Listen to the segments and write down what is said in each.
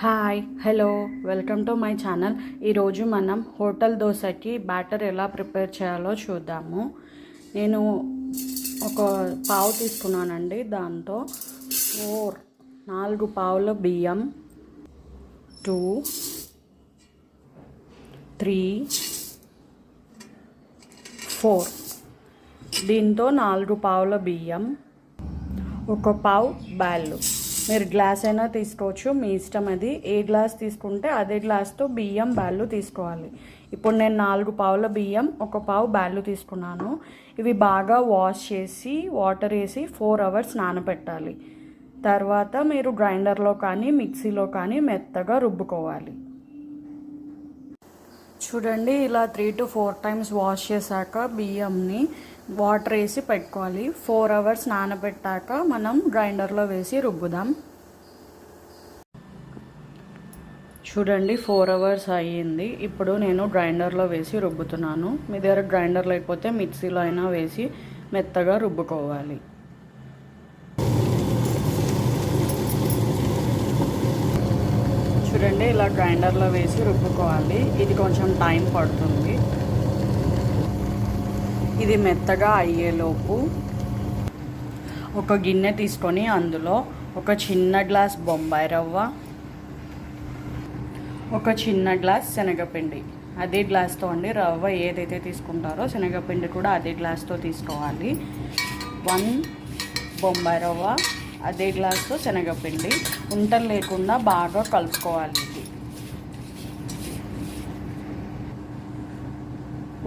Hi hello welcome to my channel. ఈరోజు మనం hotel దోశకి బ్యాటర్ ఎలా ప్రిపేర్ చేయాలో చూద్దాము. నేను ఒక పావు తీసుకున్నానండి దాంతో. ఫోర్ నాలుగు పావుల బియ్యం. Two three four. దీంతో నాలుగు పావుల బియ్యం. ఒక పావు బ్యాళ్ళు మీరు గ్లాస్ అయినా తీసుకోవచ్చు. మీ ఇష్టం అది. ఏ గ్లాస్ తీసుకుంటే అదే గ్లాస్తో బియ్యం బ్యాళ్ళు తీసుకోవాలి. ఇప్పుడు నేను నాలుగు పావుల బియ్యం ఒక పావు బ్యాళ్ళు తీసుకున్నాను. ఇవి బాగా వాష్ చేసి వాటర్ వేసి ఫోర్ అవర్స్ నానబెట్టాలి. తర్వాత మీరు గ్రైండర్లో కానీ మిక్సీలో కానీ మెత్తగా రుబ్బుకోవాలి. చూడండి ఇలా three two four times wash చేశాక బియ్యంని వాటర్ వేసి పెట్టుకోవాలి. ఫోర్ అవర్స్ నానబెట్టాక మనం గ్రైండర్లో వేసి రుబ్బుదాం. చూడండి ఫోర్ అవర్స్ అయ్యింది. ఇప్పుడు నేను గ్రైండర్లో వేసి రుబ్బుతున్నాను. మీ దగ్గర గ్రైండర్ లేకపోతే మిక్సీలో అయినా వేసి మెత్తగా రుబ్బుకోవాలి. చూడండి ఇలా గ్రైండర్లో వేసి రుబ్బుకోవాలి. ఇది కొంచెం టైం పడుతుంది. ఇది మెత్తగా అయ్యేలోపు ఒక గిన్నె తీసుకొని అందులో ఒక చిన్న గ్లాస్ బొంబాయి రవ్వ ఒక చిన్న గ్లాస్ శనగపిండి. అదే గ్లాస్తో అండి రవ్వ ఏదైతే తీసుకుంటారో శనగపిండి కూడా అదే గ్లాస్తో తీసుకోవాలి. వన్ బొంబాయి రవ్వ అదే గ్లాస్తో శనగపిండి. ఉంటలు లేకుండా బాగా కలుపుకోవాలి ఇది.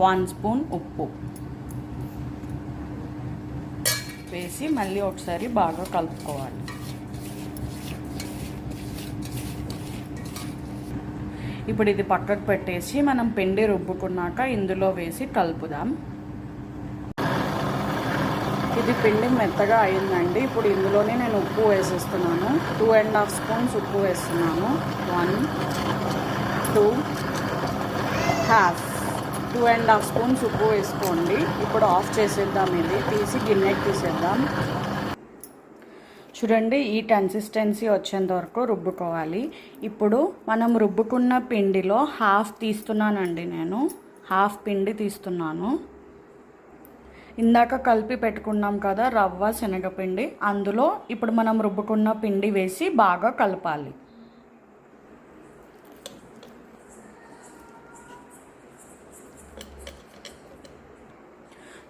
వన్ స్పూన్ ఉప్పు. వేసి మళ్ళీ ఒకసారి బాగా కలుపుకోవాలి. ఇప్పుడు ఇది పక్కకు పెట్టేసి మనం పిండి రుబ్బుకున్నాక ఇందులో వేసి కలుపుదాం. ఇది పిండి మెత్తగా అయిందండి. ఇప్పుడు ఇందులోనే నేను ఉప్పు వేసేస్తున్నాను. టూ అండ్ హాఫ్ స్పూన్స్ ఉప్పు వేస్తున్నాను. One two half. Two and half spoons ఉప్పు వేసుకోండి. ఇప్పుడు ఆఫ్ చేసేద్దాం ఇది. తీసి గిన్నెకి తీసేద్దాం. చూడండి ఈ కన్సిస్టెన్సీ వచ్చేంత వరకు రుబ్బుకోవాలి. ఇప్పుడు మనం రుబ్బుకున్న పిండిలో హాఫ్ తీస్తున్నానండి నేను. హాఫ్ పిండి తీస్తున్నాను. ఇందాక కలిపి పెట్టుకున్నాం కదా రవ్వ శనగపిండి. అందులో ఇప్పుడు మనం రుబ్బుకున్న పిండి వేసి బాగా కలపాలి.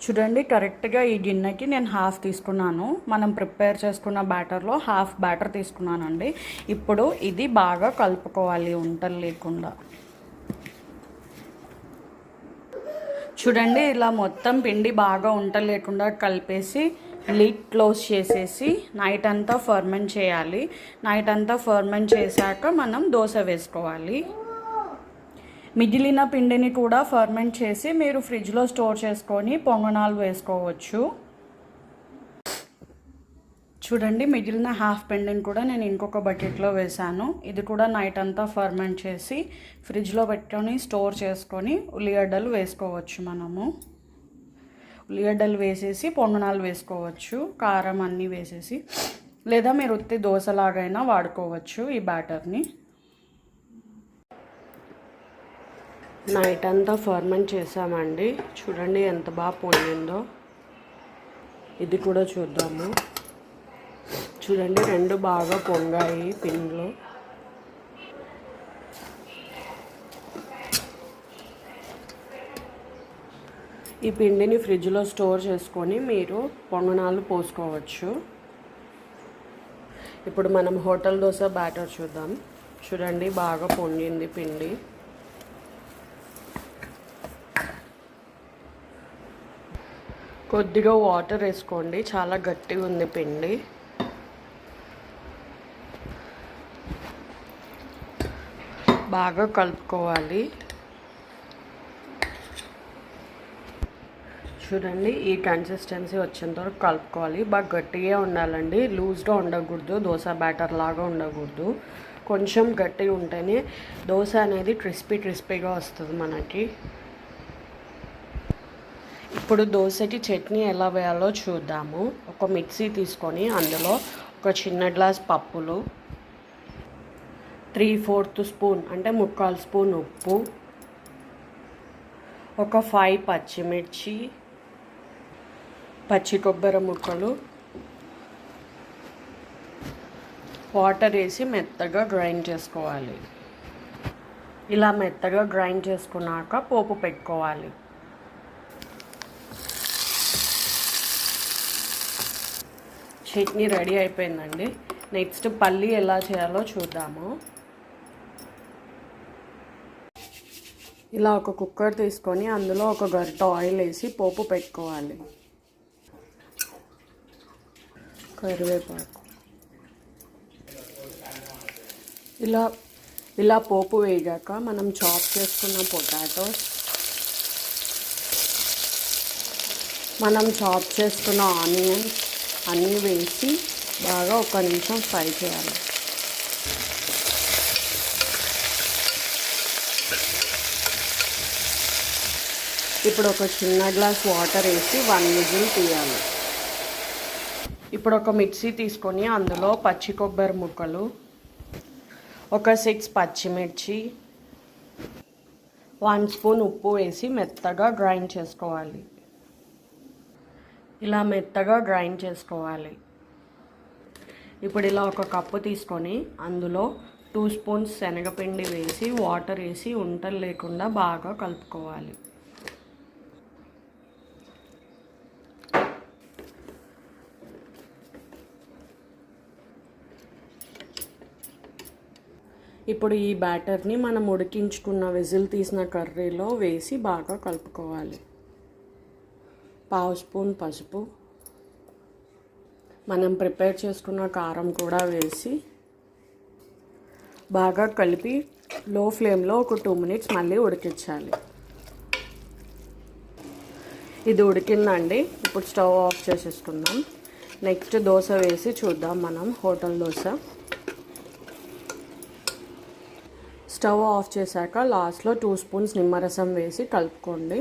చూడండి కరెక్ట్గా ఈ గిన్నెకి నేను హాఫ్ తీసుకున్నాను. మనం ప్రిపేర్ చేసుకున్న బ్యాటర్లో హాఫ్ బ్యాటర్ తీసుకున్నానండి. ఇప్పుడు ఇది బాగా కలుపుకోవాలి వంటలు లేకుండా. చూడండి ఇలా మొత్తం పిండి బాగా వంటలు లేకుండా కలిపేసి లిడ్ క్లోజ్ చేసేసి నైట్ అంతా ఫర్మెంట్ చేయాలి. నైట్ అంతా ఫర్మెంట్ చేశాక మనం దోశ వేసుకోవాలి. మిగిలిన పిండిని కూడా ఫర్మెంట్ చేసి మీరు ఫ్రిడ్జ్లో స్టోర్ చేసుకొని పొంగనాలు వేసుకోవచ్చు. చూడండి మిగిలిన హాఫ్ పిండిని కూడా నేను ఇంకొక బకెట్లో వేశాను. ఇది కూడా నైట్ అంతా ఫర్మెంట్ చేసి ఫ్రిడ్జ్లో పెట్టుకొని స్టోర్ చేసుకొని ఉల్లిగడ్డలు వేసుకోవచ్చు మనము. ఉల్లిగడ్డలు వేసేసి పొంగనాలు వేసుకోవచ్చు కారం అన్నీ వేసేసి. లేదా మీరు ఉత్తి దోశలాగైనా వాడుకోవచ్చు ఈ బ్యాటర్ని. నైట్ అంతా ఫర్మెంట్ చేసామండి. చూడండి ఎంత బాగా పొందిందో ఇది కూడా చూద్దాము. చూడండి రెండు బాగా పొంగాయి పిండ్లు. ఈ పిండిని ఫ్రిడ్జ్లో స్టోర్ చేసుకొని మీరు పొంగనాలు పోసుకోవచ్చు. ఇప్పుడు మనం హోటల్ దోశ బ్యాటర్ చూద్దాం. చూడండి బాగా పొంగింది పిండి. కొద్దిగా వాటర్ వేసుకోండి. చాలా గట్టిగా ఉంది పిండి. బాగా కలుపుకోవాలి. చూడండి ఈ కన్సిస్టెన్సీ వచ్చేంత వరకు కలుపుకోవాలి. బాగా గట్టిగా ఉండాలండి. లూజ్గా ఉండకూడదు. దోశ బ్యాటర్ లాగా ఉండకూడదు. కొంచెం గట్టిగా ఉంటేనే దోశ అనేది క్రిస్పీ క్రిస్పీగా వస్తుంది మనకి. ఇప్పుడు దోశకి చట్నీ ఎలా వేయాలో చూద్దాము. ఒక మిక్సీ తీసుకొని అందులో ఒక చిన్న గ్లాస్ పప్పులు త్రీ ఫోర్త్ స్పూన్ అంటే ముక్కాలు స్పూన్ ఉప్పు ఒక ఫైవ్ పచ్చిమిర్చి పచ్చి కొబ్బరి ముక్కలు వాటర్ వేసి మెత్తగా గ్రైండ్ చేసుకోవాలి. ఇలా మెత్తగా గ్రైండ్ చేసుకున్నాక పోపు పెట్టుకోవాలి. చట్నీ రెడీ అయిపోయిందండి. నెక్స్ట్ పల్లి ఎలా చేయాలో చూద్దాము. ఇలా ఒక కుక్కర్ తీసుకొని అందులో ఒక గరిట ఆయిల్ వేసి పోపు పెట్టుకోవాలి. కరివేపాకు. ఇలా ఇలా పోపు వేగాక మనం చాప్ చేసుకున్న పొటాటోస్. మనం చాప్ చేసుకున్న ఆనియన్స్. అన్నీ వేసి బాగా ఒక నిమిషం ఫ్రై చేయాలి. ఇప్పుడు ఒక చిన్న గ్లాస్ వాటర్ వేసి వన్ విజిల్ తీయాలి. ఇప్పుడు ఒక మిక్సీ తీసుకొని అందులో పచ్చి కొబ్బరి ముక్కలు ఒక సిక్స్ పచ్చిమిర్చి వన్ స్పూన్ ఉప్పు వేసి మెత్తగా గ్రైండ్ చేసుకోవాలి. ఇలా మెత్తగా గ్రైండ్ చేసుకోవాలి. ఇప్పుడు ఇలా ఒక కప్పు తీసుకొని అందులో టూ స్పూన్స్ శనగపిండి వేసి వాటర్ వేసి ఉంటలు లేకుండా బాగా కలుపుకోవాలి. ఇప్పుడు ఈ బ్యాటర్ని మనం ఉడికించుకున్న విజిల్ తీసిన కర్రీలో వేసి బాగా కలుపుకోవాలి. పావు స్పూన్ పసుపు. మనం ప్రిపేర్ చేసుకున్న కారం కూడా వేసి బాగా కలిపి లో ఫ్లేమ్లో ఒక టూ మినిట్స్ మళ్ళీ ఉడికించాలి. ఇది ఉడికిందండి. ఇప్పుడు స్టవ్ ఆఫ్ చేసేసుకుందాం. నెక్స్ట్ దోశ వేసి చూద్దాం మనం హోటల్ దోశ. స్టవ్ ఆఫ్ చేశాక లాస్ట్లో టూ స్పూన్స్ నిమ్మరసం వేసి కలుపుకోండి.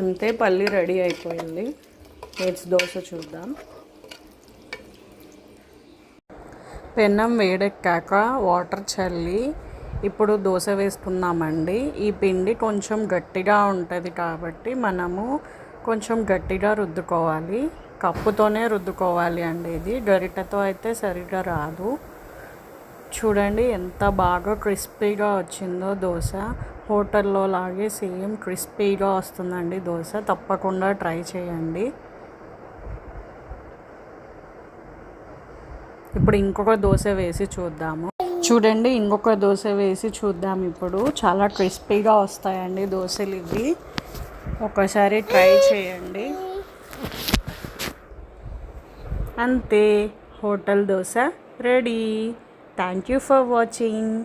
అంతే పల్లి రెడీ అయిపోయింది. నెక్స్ట్ దోశ చూద్దాం. పెన్నం వేడెక్కాక వాటర్ చల్లి ఇప్పుడు దోశ వేసుకున్నామండి ఈ పిండి కొంచెం గట్టిగా ఉంటుంది కాబట్టి మనము కొంచెం గట్టిగా రుద్దుకోవాలి. కప్పుతోనే రుద్దుకోవాలి అండి ఇది. గరిటెతో అయితే సరిగా రాదు. చూడండి ఎంత బాగా క్రిస్పీగా వచ్చిందో దోశ. హోటల్లో లాగే సేమ్ క్రిస్పీగా వస్తుందండి దోశ. తప్పకుండా ట్రై చేయండి. ఇప్పుడు ఇంకొక దోశ వేసి చూద్దాము. చూడండి ఇంకొక దోశ వేసి చూద్దాం ఇప్పుడు. చాలా క్రిస్పీగా వస్తాయండి దోశలు ఇవి. ఒకసారి ట్రై చేయండి. అంతే hotel dosa ready. Thank you for watching.